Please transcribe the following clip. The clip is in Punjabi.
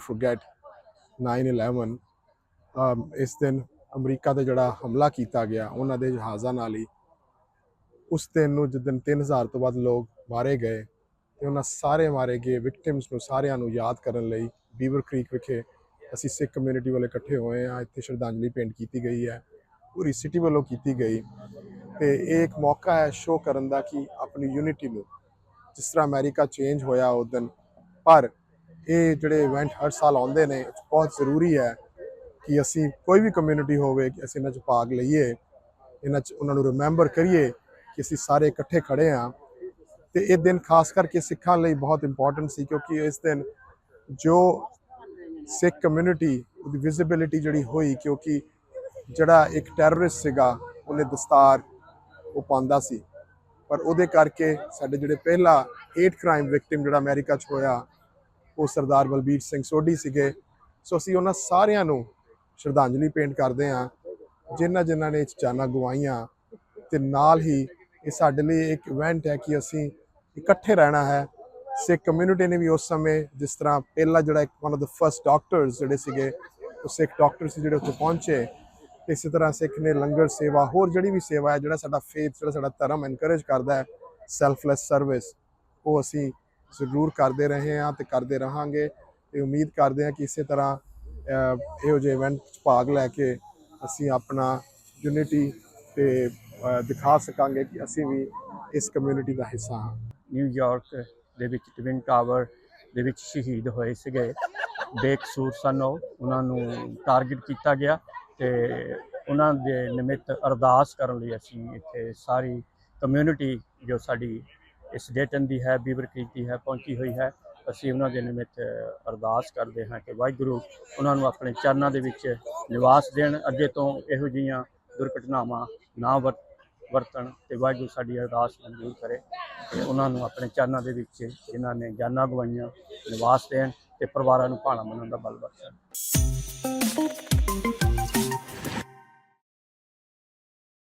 forget 9/11 um, ਇਸ ਦਿਨ ਅਮਰੀਕਾ ਤੇ ਜਿਹੜਾ ਹਮਲਾ ਕੀਤਾ ਗਿਆ, ਉਹਨਾਂ ਦੇ ਜਹਾਜ਼ਾਂ ਨਾਲ ਹੀ। ਉਸ ਦਿਨ ਨੂੰ ਜਿਸ ਦਿਨ 3000 ਤੋਂ ਵੱਧ ਲੋਕ ਮਾਰੇ ਗਏ ਤੇ ਉਹਨਾਂ ਸਾਰੇ ਮਾਰੇ ਗਏ ਵਿਕਟਿਮਸ ਨੂੰ ਸਾਰਿਆਂ ਨੂੰ ਯਾਦ ਕਰਨ ਲਈ ਬੀਵਰ ਕ੍ਰੀਕ ਵਿਖੇ ਅਸੀਂ ਸਿੱਖ ਕਮਿਊਨਿਟੀ ਵਾਲੇ ਇਕੱਠੇ ਹੋਏ ਆ ਇੱਥੇ ਸ਼ਰਧਾਂਜਲੀ ਭੇਂਟ ਕੀਤੀ ਗਈ ਹੈ, ਪੂਰੀ ਸਿਟੀ ਵੱਲੋਂ ਕੀਤੀ ਗਈ। ਤੇ ਇਹ ਇੱਕ ਮੌਕਾ ਹੈ ਸ਼ੋਅ ਕਰਨ ਦਾ ਕਿ ਆਪਣੀ ਯੂਨਿਟੀ ਨੂੰ ਜਿਸ ਤਰ੍ਹਾਂ ਅਮਰੀਕਾ ਚੇਂਜ ਹੋਇਆ ਉਸ ਦਿਨ, ਪਰ ਇਹ ਜਿਹੜੇ ਇਵੈਂਟ ਹਰ ਸਾਲ ਆਉਂਦੇ ਨੇ, ਬਹੁਤ ਜ਼ਰੂਰੀ ਹੈ ਕਿ ਅਸੀਂ ਕੋਈ ਵੀ ਕਮਿਊਨਿਟੀ ਹੋਵੇ, ਕਿ ਅਸੀਂ ਇਹਨਾਂ 'ਚ ਭਾਗ ਲਈਏ, ਇਹਨਾਂ 'ਚ ਉਹਨਾਂ ਨੂੰ ਰਿਮੈਂਬਰ ਕਰੀਏ ਕਿ ਅਸੀਂ ਸਾਰੇ ਇਕੱਠੇ ਖੜੇ ਆ ਤੇ ਇਹ ਦਿਨ ਖਾਸ ਕਰਕੇ ਸਿੱਖਾਂ ਲਈ ਬਹੁਤ ਇੰਪੋਰਟੈਂਟ ਸੀ, ਕਿਉਂਕਿ ਇਸ ਦਿਨ ਜੋ ਸਿੱਖ ਕਮਿਊਨਿਟੀ ਉਹਦੀ ਵਿਜ਼ਿਬਿਲਿਟੀ ਜਿਹੜੀ ਹੋਈ, ਕਿਉਂਕਿ ਜਿਹੜਾ ਇੱਕ ਟੈਰਰਿਸਟ ਸੀਗਾ, ਉਹਨੇ ਦਸਤਾਰ ਉਹ ਪਾਉਂਦਾ ਸੀ। ਪਰ ਉਹਦੇ ਕਰਕੇ ਸਾਡੇ ਜਿਹੜੇ ਪਹਿਲਾ 8 ਕ੍ਰਾਈਮ ਵਿਕਟਿਮ ਜਿਹੜਾ ਅਮਰੀਕਾ 'ਚ ਹੋਇਆ ਉਹ ਸਰਦਾਰ ਬਲਬੀਰ ਸਿੰਘ ਸੋਢੀ ਸੀਗੇ। ਸੋ ਅਸੀਂ ਉਹਨਾਂ ਸਾਰਿਆਂ ਨੂੰ ਸ਼ਰਧਾਂਜਲੀ ਪੇਂਟ ਕਰਦੇ ਹਾਂ। ਜਿਨ੍ਹਾਂ ਜਿਨ੍ਹਾਂ ਨੇ ਜਾਨਾਂ ਗਵਾਈਆਂ ਤੇ ਨਾਲ ਹੀ ਇਹ ਸਾਡੇ ਲਈ ਇੱਕ ਇਵੈਂਟ ਹੈ ਕਿ ਅਸੀਂ ਇਕੱਠੇ ਰਹਿਣਾ ਹੈ। ਸਿੱਖ ਕਮਿਊਨਿਟੀ ਨੇ ਵੀ ਉਸ ਸਮੇਂ ਜਿਸ ਤਰ੍ਹਾਂ ਪਹਿਲਾ ਜਿਹੜਾ ਇੱਕ one of the first doctors ਜਿਹੜੇ ਸੀਗੇ, ਉਹ ਸਿੱਖ ਡਾਕਟਰ ਸੀ ਜਿਹੜੇ ਉੱਥੇ ਪਹੁੰਚੇ। ਤੇ ਇਸੇ ਤਰ੍ਹਾਂ ਸਿੱਖ ਨੇ ਲੰਗਰ ਸੇਵਾ, ਹੋਰ ਜਿਹੜੀ ਵੀ ਸੇਵਾ ਹੈ, ਜਿਹੜਾ ਸਾਡਾ ਫੇਥ ਜਿਹੜਾ ਸਾਡਾ ਧਰਮ ਐਨਕਰੇਜ ਕਰਦਾ ਹੈ ਸੈਲਫਲੈਸ ਸਰਵਿਸ ਉਹ ਅਸੀਂ ਜ਼ਰੂਰ ਕਰਦੇ ਰਹੇ ਹਾਂ ਤੇ ਕਰਦੇ ਰਹਾਂਗੇ ਤੇ ਉਮੀਦ ਕਰਦੇ ਹਾਂ ਕਿ ਇਸੇ ਤਰ੍ਹਾਂ ਇਹੋ ਜਿਹੇ ਇਵੈਂਟ 'ਚ ਭਾਗ ਲੈ ਕੇ ਅਸੀਂ ਆਪਣਾ ਯੂਨਿਟੀ ਤੇ ਦਿਖਾ ਸਕਾਂਗੇ ਕਿ ਅਸੀਂ ਵੀ ਇਸ ਕਮਿਊਨਿਟੀ ਦਾ ਹਿੱਸਾ ਹਾਂ। ਨਿਊਯਾਰਕ ਦੇ ਵਿੱਚ ਟਵਿਨ ਟਾਵਰ ਦੇ ਵਿੱਚ ਸ਼ਹੀਦ ਹੋਏ ਸੀਗੇ। ਬੇਕਸੂਰ ਸਨ ਉਹ, ਉਹਨਾਂ ਨੂੰ ਟਾਰਗੇਟ ਕੀਤਾ ਗਿਆ ਤੇ ਉਹਨਾਂ ਦੇ ਨਿਮਿਤ ਅਰਦਾਸ ਕਰਨ ਲਈ ਅਸੀਂ ਇੱਥੇ ਸਾਰੀ ਕਮਿਊਨਿਟੀ ਜੋ ਸਾਡੀ ਇਸ ਡੇਟਨ ਦੀ ਹੈ, ਬੀਬਰ ਕ੍ਰੀਕ ਦੀ ਹੈ, ਪਹੁੰਚੀ ਹੋਈ ਹੈ। ਅਸੀਂ ਉਹਨਾਂ ਦੇ ਨਿਮਿਤ ਅਰਦਾਸ ਕਰਦੇ ਹਾਂ ਕਿ ਵਾਹਿਗੁਰੂ ਉਹਨਾਂ ਨੂੰ ਆਪਣੇ ਚਰਨਾਂ ਦੇ ਵਿੱਚ ਨਿਵਾਸ ਦੇਣ। ਅੱਗੇ ਤੋਂ ਇਹੋ ਜਿਹੀਆਂ ਦੁਰਘਟਨਾਵਾਂ ਨਾ ਵਰ- ਵਰਤਣ ਤੇ ਵਾਹਿਗੁਰੂ ਸਾਡੀ ਅਰਦਾਸ ਮਨਜ਼ੂਰ ਕਰੇ ਤੇ ਉਹਨਾਂ ਨੂੰ ਆਪਣੇ ਚਰਨਾਂ ਦੇ ਵਿੱਚ ਜਿਨ੍ਹਾਂ ਨੇ ਜਾਨਾਂ ਗਵਾਈਆਂ ਨਿਵਾਸ ਦੇਣ ਤੇ ਪਰਿਵਾਰਾਂ ਨੂੰ ਭਾਣਾ ਮੰਨਣ ਦਾ ਬਲ ਬਖਸ਼ਣ।